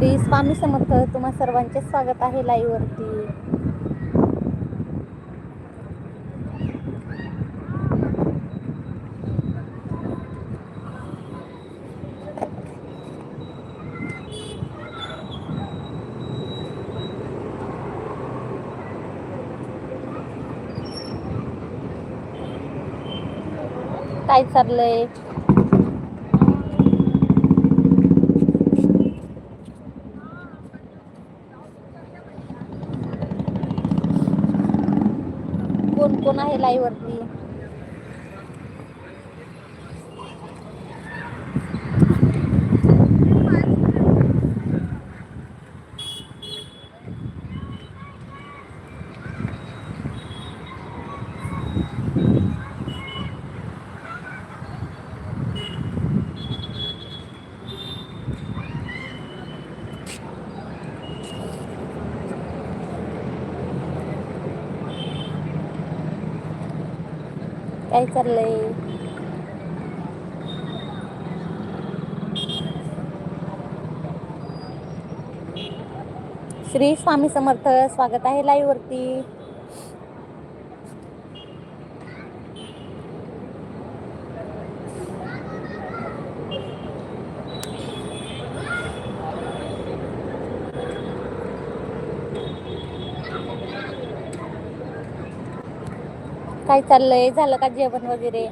श्री स्वामी समर्थ तुम्हा सर्वांचे स्वागत आहे लाईव्ह वरती. काय चाललंय? कोण आहे लाईव्ह वरती काय चाललंय श्री स्वामी समर्थ स्वागत आहे लाईव्ह वरती काय चाललंय? झालं का जेवण वगैरे?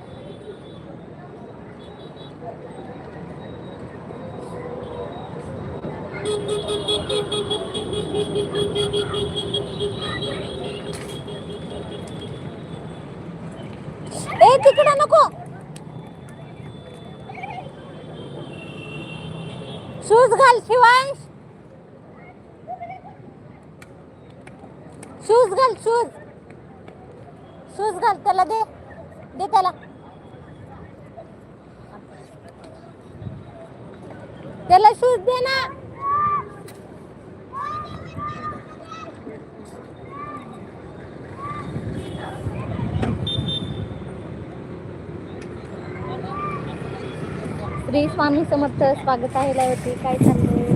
श्री स्वामी समर्थ स्वागत आहे लावती काय चाललंय?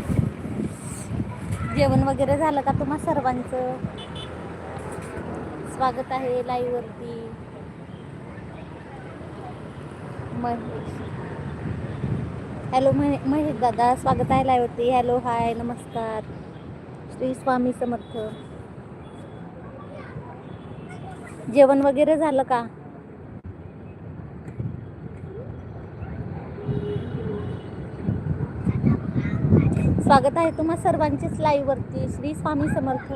जेवण वगैरे झालं का तुम्हा सर्वांचं? स्वागत आहे लाईव्ह वरती महेश. हॅलो महे महेश दादा स्वागत आहे लाईव्हवरती. हॅलो हाय नमस्कार. श्री स्वामी समर्थ. जेवण वगैरे झालं का? स्वागत आहे तुम्हा सर्वांचीच लाईव्ह वरती. श्री स्वामी समर्थ.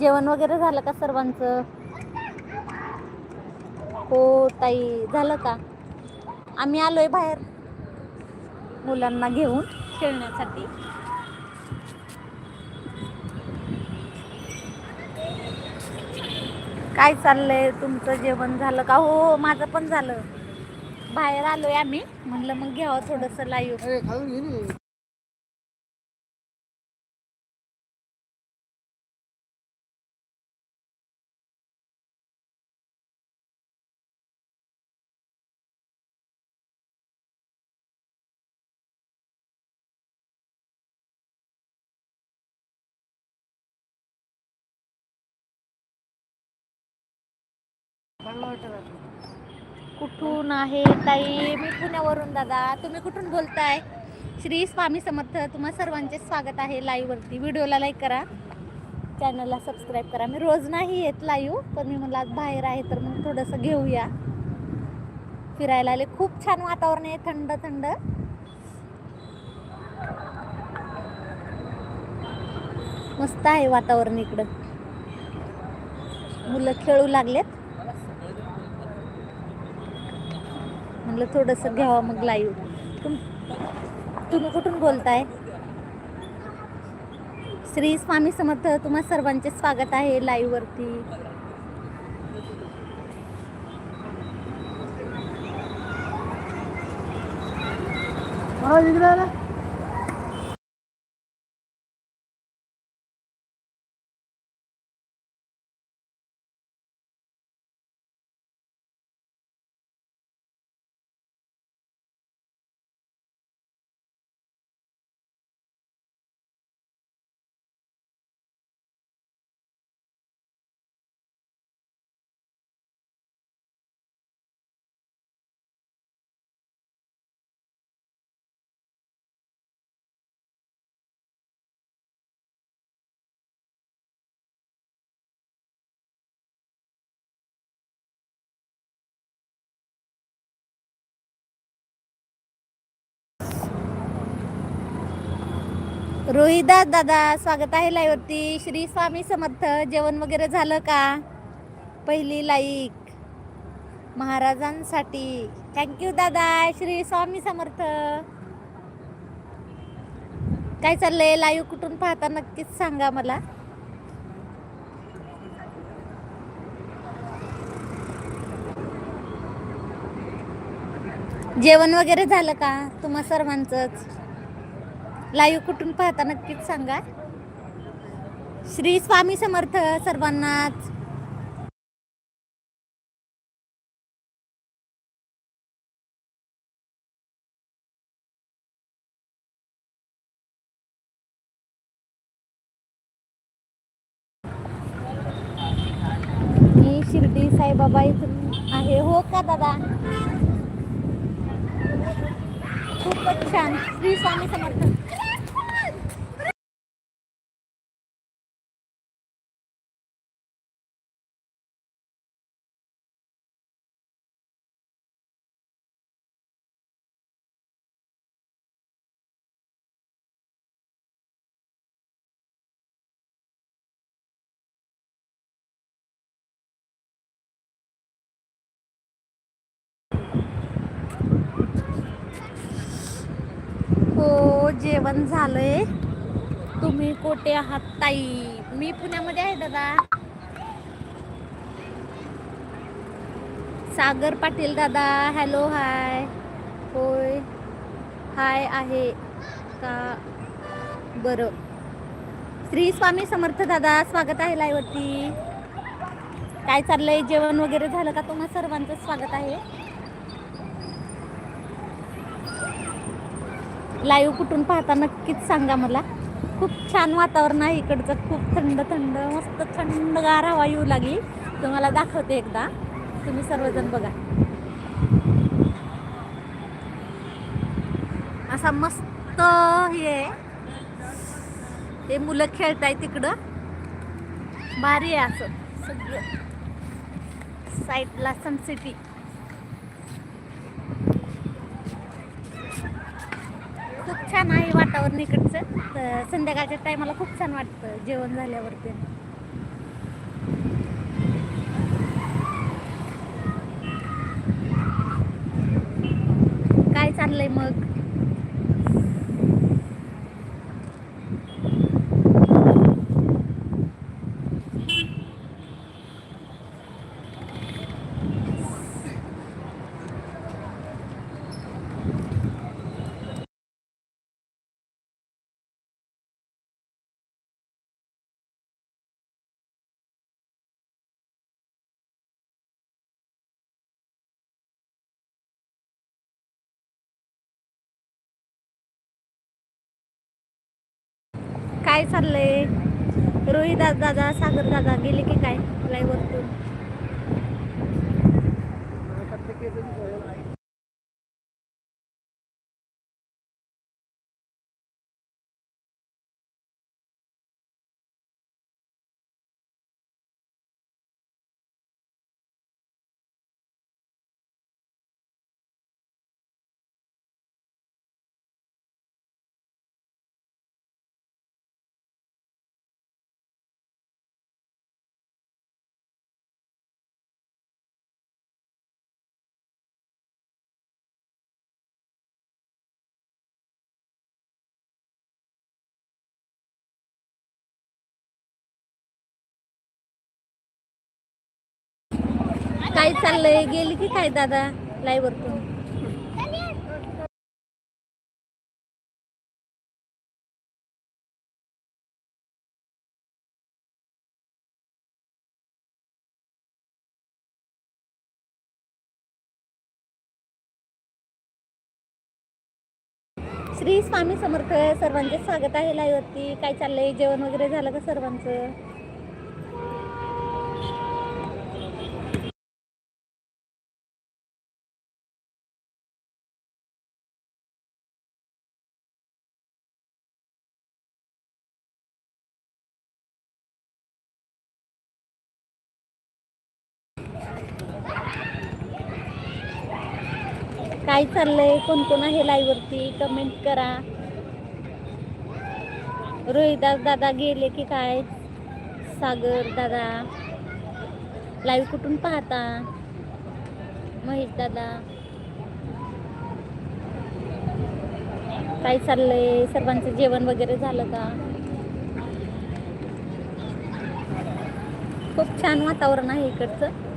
जेवण वगैरे झालं का सर्वांचं? हो ताई झालं का? आम्ही आलोय बाहेर. मुलांना घेऊन खेळण्यासाठी. काय चाललंय? तुमचं जेवण झालं का? हो माझं पण झालं. बाहेर आलोय आम्ही. म्हणलं मग घ्यावं थोडंसं लाईव्ह अरे खाऊन घे नी. चांगलं वाटतं का? कुठून आहे ताई? मी पुण्यावरून दादा. तुम्ही कुठून बोलताय? श्री स्वामी समर्थ तुम्हा सर्वांचे स्वागत आहे लाईव्ह वरती. व्हिडिओला लाईक करा. चॅनलला सबस्क्राईब करा. मी रोज नाही येत लाईव्ह पण मी मला आज बाहेर आहे तर मग थोडंसं घेऊया. फिरायला आले. खूप छान वातावरण आहे. थंड थंड. मस्त आहे वातावरण इकडं. मुलं खेळू लागलेत. म्हणलं थोडंसं घ्यावं मग लाईव्ह तुम तुम्ही कुठून बोलताय? श्री स्वामी समर्थ तुम्हा सर्वांचे स्वागत आहे लाईव्ह वरती. रोहिदास दादा स्वागत आहे लाईवरती श्री स्वामी समर्थ जेवण वगैरे झालं का? पहिली लाईक महाराजांसाठी. थँक्यू दादा श्री स्वामी समर्थ. काय चाललंय? लाईव्ह कुठून पाहता नक्कीच सांगा मला. जेवण वगैरे झालं का? तुम्हा सर्वांचंच. लाईव्ह कुठून पाहता नक्कीच सांगा. श्री स्वामी समर्थ सर्वांनाच मी शिर्डी साईबाबा इथून आहे. हो का दादा? खूपच छान. श्री स्वामी समर्थ हो जेवण झालंय. तुम्ही कोठे आहात ताई? मी पुण्यामध्ये आहे दादा. सागर पाटील दादा हॅलो हाय. होय. हाय आहे का? बरं. श्री स्वामी समर्थ दादा स्वागत आहे लाईवरती काय चाललंय? जेवण वगैरे झालं का? तुम्हा सर्वांचं स्वागत आहे. लाईव्ह कुठून पाहता नक्कीच सांगा मला. खूप छान वातावरण आहे इकडचं. खूप थंड थंड मस्त थंडगार हवा येऊ लागली. तुम्हाला दाखवते एकदा. तुम्ही सर्वजण बघा. असा मस्त हे आहे. ते मुलं खेळताय तिकडं भारी आहे असं. सगळं. साईडला सनसिटी खूप छान आहे वातावरण इकडचं. तर संध्याकाळच्या टायमाला खूप छान वाटतं जेवण झाल्यावरती. काय चाललंय मग? काय चाललंय? रोहित दादा सागर दादा गेले की काय? लाईव्ह काय चाललंय? गेली की काय दादा लाईव्ह वरतून श्री स्वामी समर्थ सर्वांचे स्वागत आहे लाईव्ह वरती. काय चाललंय? जेवण वगैरे झालं का सर्वांचं? चाललंय? कोण कोण आहे लाईव्ह वरती? कमेंट करा. रोहिदास दादा गेले की काय? सागर दादा. लाईव्ह कुठून पाहता? महेश दादा. काय चाललंय? सर्वांचं जेवण वगैरे झालं का? खूप छान वातावरण आहे इकडचं.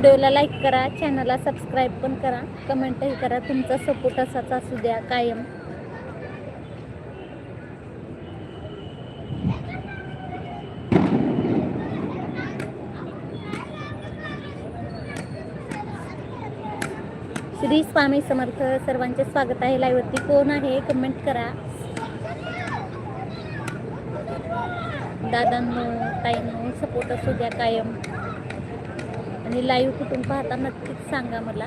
व्हिडिओला लाईक करा चॅनलला सबस्क्राईब पण करा कमेंटही करा. तुमचा सपोर्ट असाच असू द्या कायम. श्री स्वामी समर्थ सर्वांचे स्वागत आहे. लाईव्हवरती कोण आहे कमेंट करा. दादांनो ताईंनो सपोर्ट असू द्या कायम. आणि लाईव्ह कुठून पाहता नक्कीच सांगा मला.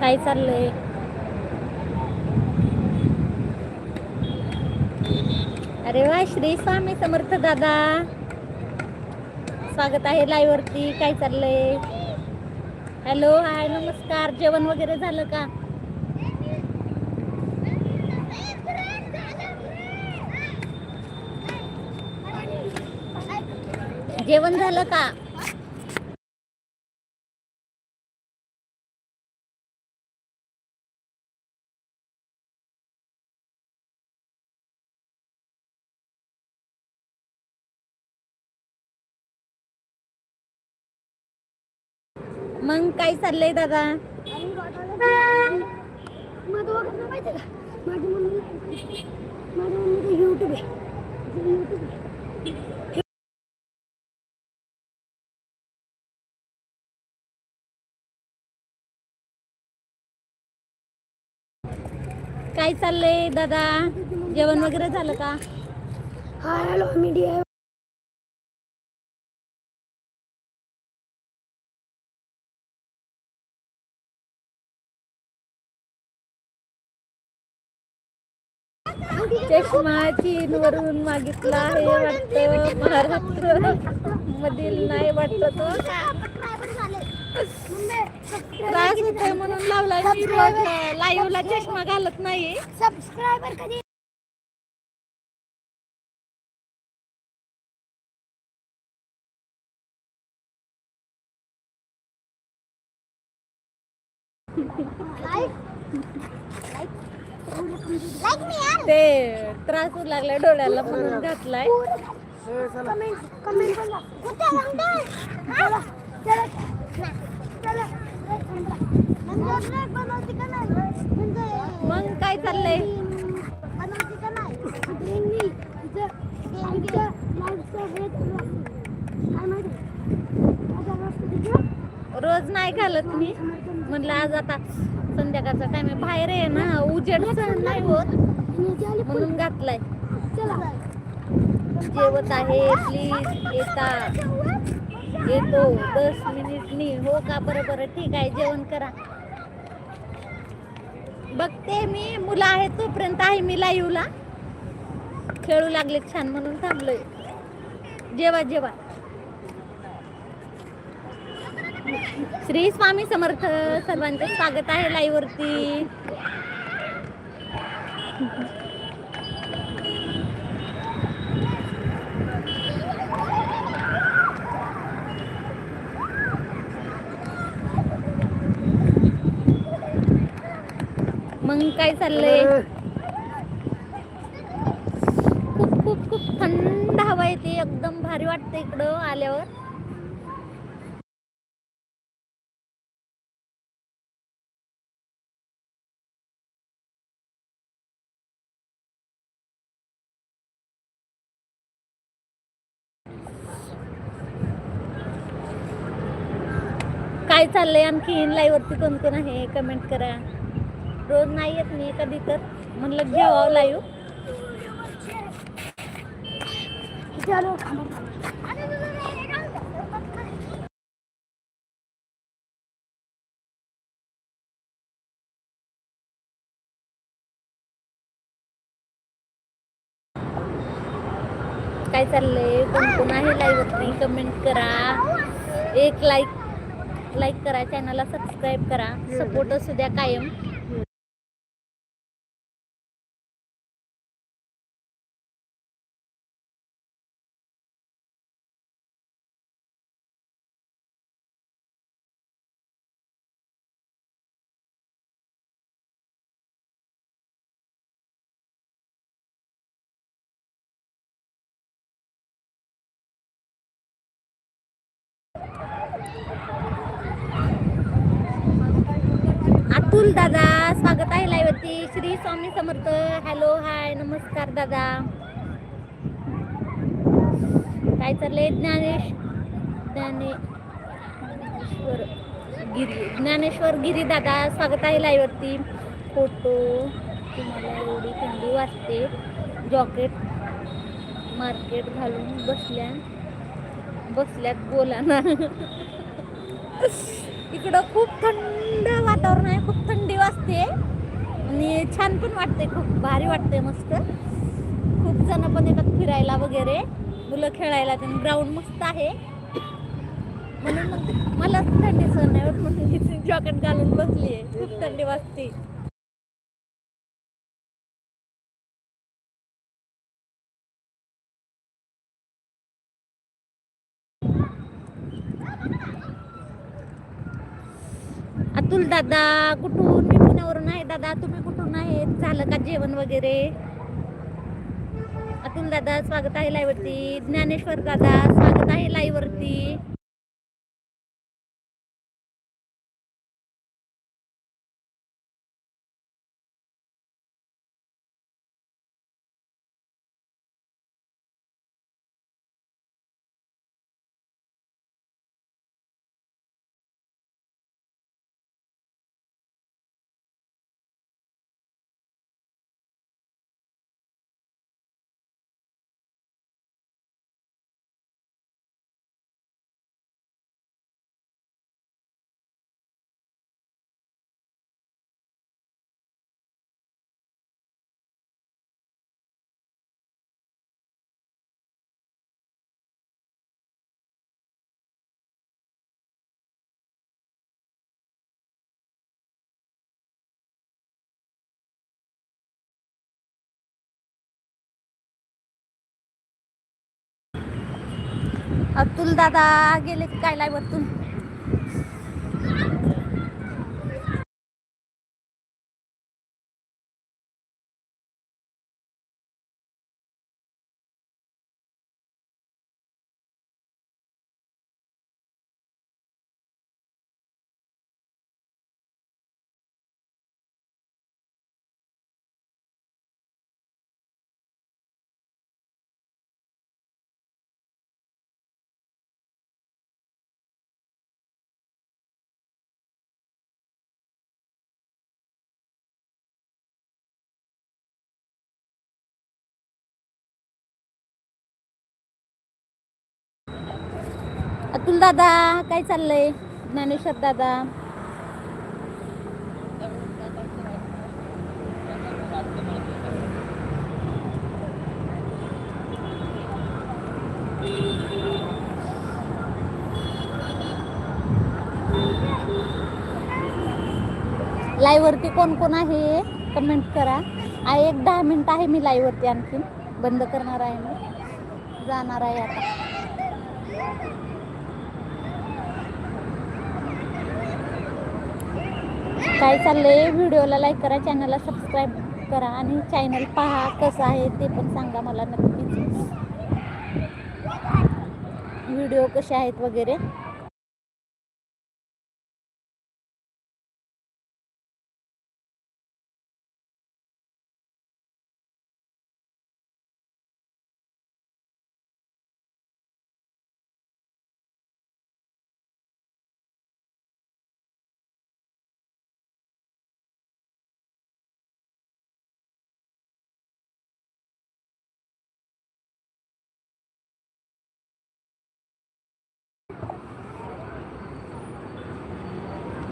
काय चाललंय? अरे वा श्री स्वामी समर्थ दादा. स्वागत आहे लाईव्ह वरती. काय चाललंय? हॅलो हाय नमस्कार. जेवण वगैरे झालं का? जेवण झालं का? मग काय चाललंय दादा? माझं माहिती माझी मम्मी युट्यूब आहे. काय चाललंय दादा? जेवण वगैरे झालं का? हाय हॅलो मीडिया चष्मा चीनवरून मागितला आहे वाटतं. महाराष्ट्र मधील नाही वाटत तो. त्रास होतोय म्हणून लावलाय मी लाईव्हला चष्मा घालत नाही सबस्क्रायबर कधी? ते त्रास होऊ लागलाय डोळ्याला म्हणून घातलाय. कमेंट कमेंट मग काय चाललंय? रोज नाही घालत मी. म्हणलं आज आता संध्याकाळचा टाइम आहे. बाहेर आहे ना उजेड नाही होत. म्हणून घातलाय. जेवत आहे. प्लीज येता. येतो. दस मिनिटनी हो का? बरं बरं. ठीक आहे. जेवण करा. बघते मी. मुलं आहेत तोपर्यंत. आहे मी लाईवला खेळू लागले छान म्हणून थांबलोय. जेवा जेवा. श्री स्वामी समर्थ सर्वांचे स्वागत आहे लाईव्ह मग काय चाललंय? खूप खूप खूप थंड हवा येते. एकदम भारी वाटतं इकडं आल्यावर. काय चाललंय? आणखी लाईव्ह वरती कोण कोण आहे? कमेंट करा. रोज नाही येत मी कधी तर. म्हणलं घेऊ लाईव्ह काय चाललंय? कोण कोण आहे लाईव्ह कमेंट करा. एक लाईक लाईक करा चॅनलला सबस्क्राईब करा. सपोर्ट असू द्या कायम. स्वागत होती श्री स्वामी समर्थ. हॅलो हाय नमस्कार दादा. काय चाललंय? ज्ञानेश ज्ञानेश्वर गिरी ज्ञानेश्वर गिरी दादा स्वागत आहे लाईव्हवरती फोटो तुम्हाला एवढी थंडी वाजते. जॉकेट मार्केट घालून बसल्या बसल्यात बोला ना इकडं खूप थंड वातावरण आहे. खूप थंडी वाजते. आणि छान पण वाटते खूप भारी वाटते मस्त. खूप जण पण येतात फिरायला वगैरे मुलं खेळायला त्यांनी ग्राउंड मस्त आहे. म्हणून मग मला थंडी सहन नाही म्हणून जॉकेट घालून बसली आहे खूप थंडी वाजते. अतुल दादा कुठून? पुण्यावरून आहे दादा. तुम्ही कुठून आहेत? झालं का जेवण वगैरे? अतुल दादा स्वागत आहे लाईव्ह वरती. ज्ञानेश्वर दादा स्वागत आहे लाईव्ह अतुल दादा गेले की काय लाईव्ह वरतून? अतुल दादा काय चाललंय? ज्ञानेश्वर दादा. लाईव्ह वरती कोण कोण आहे कमेंट करा. एक दहा मिनिट आहे मी लाईव्ह वरती आणखीन. बंद करणार आहे मी. जाणार आहे आता. काय चाललंय? व्हिडिओला लाईक करा चॅनलला सबस्क्राईब करा आणि चॅनल पहा कसं आहे ते पण सांगा मला नक्कीच. व्हिडिओ कसे आहेत वगैरे?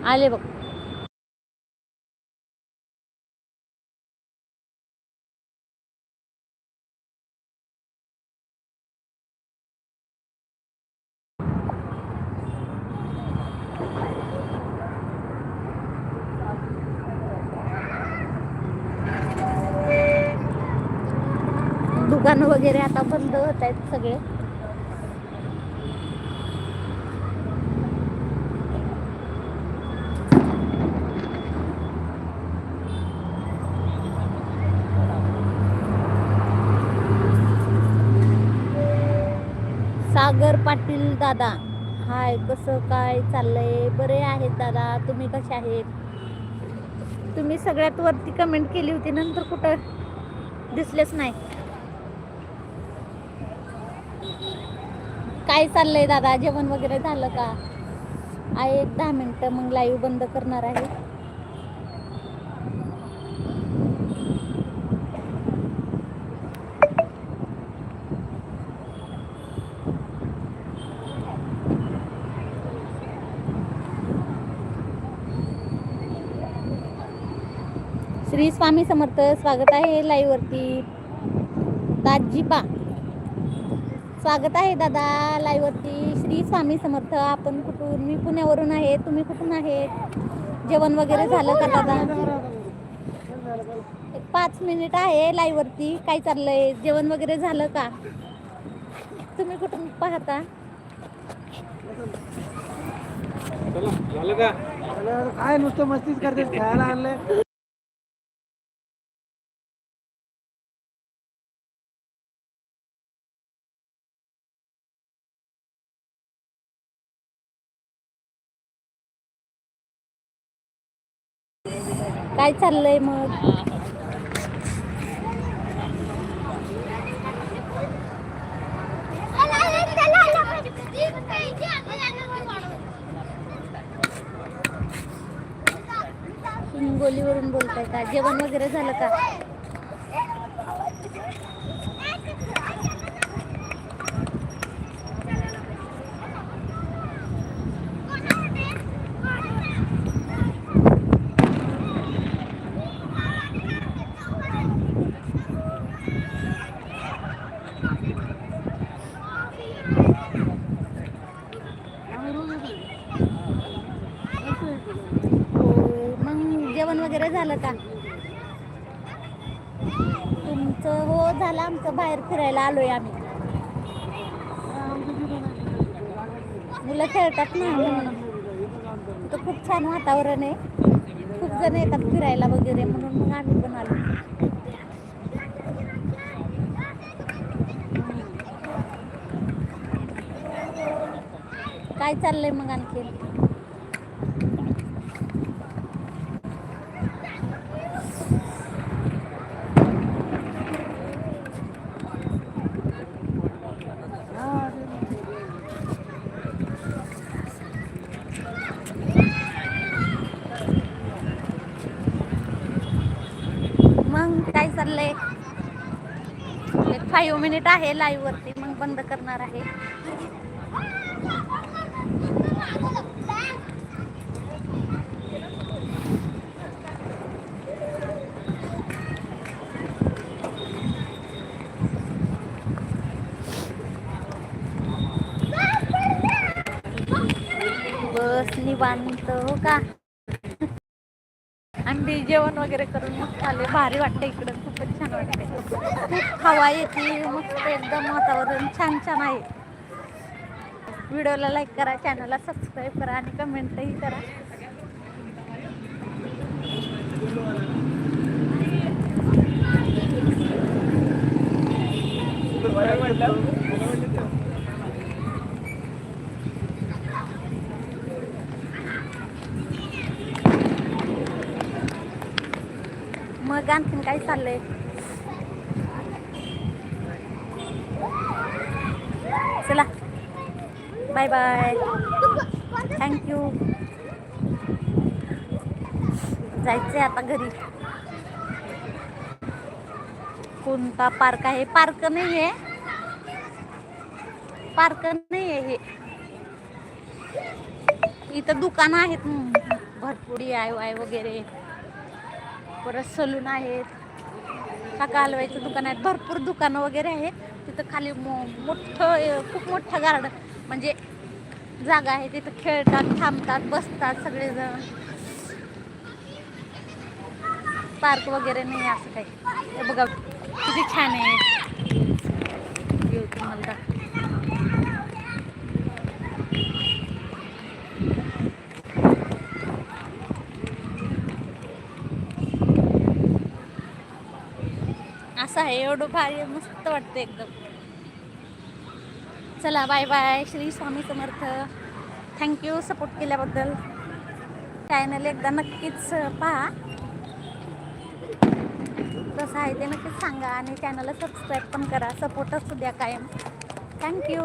आले बघ. दुकान वगैरे आता बंद होत आहेत सगळे. सागर पाटील दादा. हाय कसं काय चाललंय? बरे आहेत दादा. तुम्ही कसे आहेत? तुम्ही सगळ्यात वरती कमेंट केली होती नंतर कुठं दिसलेच नाही. काय चाललंय दादा? जेवण वगैरे झालं का? आहे एक दहा मिनटं मग लाईव्ह बंद करणार आहे श्री स्वामी समर्थ. स्वागत आहे लाईव्ह वरती. दाजीबा स्वागत आहे दादा लाईव्ह वरती. श्री स्वामी समर्थ. आपण कुठून? मी पुण्यावरून आहे. तुम्ही कुठून आहे जेवण वगैरे झालं का दादा? एक पाच मिनिट आहे लाईव्ह वरती. काय चाललंय? जेवण वगैरे झालं का? तुम्ही कुठून पाहता? झालं का? काय नुसतं मस्तीच करते खेळायला आणलंय. काय चाललंय मग? हिंगोलीवरून बोलताय का? जेवण वगैरे झालं का हो मग जेवण वगैरे झालं का? तुमचं हो झालं आमचं. बाहेर फिरायला आलोय आम्ही. मुलं खेळतात ना. म्हणून खूप छान वातावरण आहे. खूप जण येतात फिरायला वगैरे म्हणून मग आम्ही पण आलो. काय चाललंय मग आणखी मग काय चाललंय एक फाईव्ह मिनिट आहे लाईव्ह वरती मग बंद करणार आहे. बस निवांत हो का? जेवण वगैरे करून मस्त आले भारी वाटतं इकडं. खूपच म्हणजे छान वाटते खूप हवा येते मस्त एकदम वातावरण छान छान आहे. व्हिडिओला लाईक करा चॅनलला सबस्क्राईब करा आणि कमेंटही करा. मग आणखीन काय चाललंय? चला. बाय बाय थँक्यू जायचंय आता घरी. कोणता पार्क आहे? पार्क नाही आहे पार्क नाही आहे हे. इथं दुकानं आहेत. भरपूर आय वाय वगैरे. परत सलून आहेत. काका हलवाईचं दुकान आहेत भरपूर दुकानं वगैरे आहेत. तिथं खाली मो मोठं खूप मोठं गार्डन म्हणजे जागा आहे. तिथं खेळतात थांबतात बसतात सगळेजण. पार्क वगैरे नाही असं काही. बघा किती छान आहे. तुम्हाला असं आहे एवढं भारी मस्त वाटतं एकदम. चला bye bye Shri Swami Samarth. Thank you support केल्याबद्दल. चॅनल एकदा नक्कीच पहा. कसं आहे ते नक्कीच सांगा आणि चॅनलला सबस्क्राईब पण करा. सपोर्ट असू द्या कायम. थँक्यू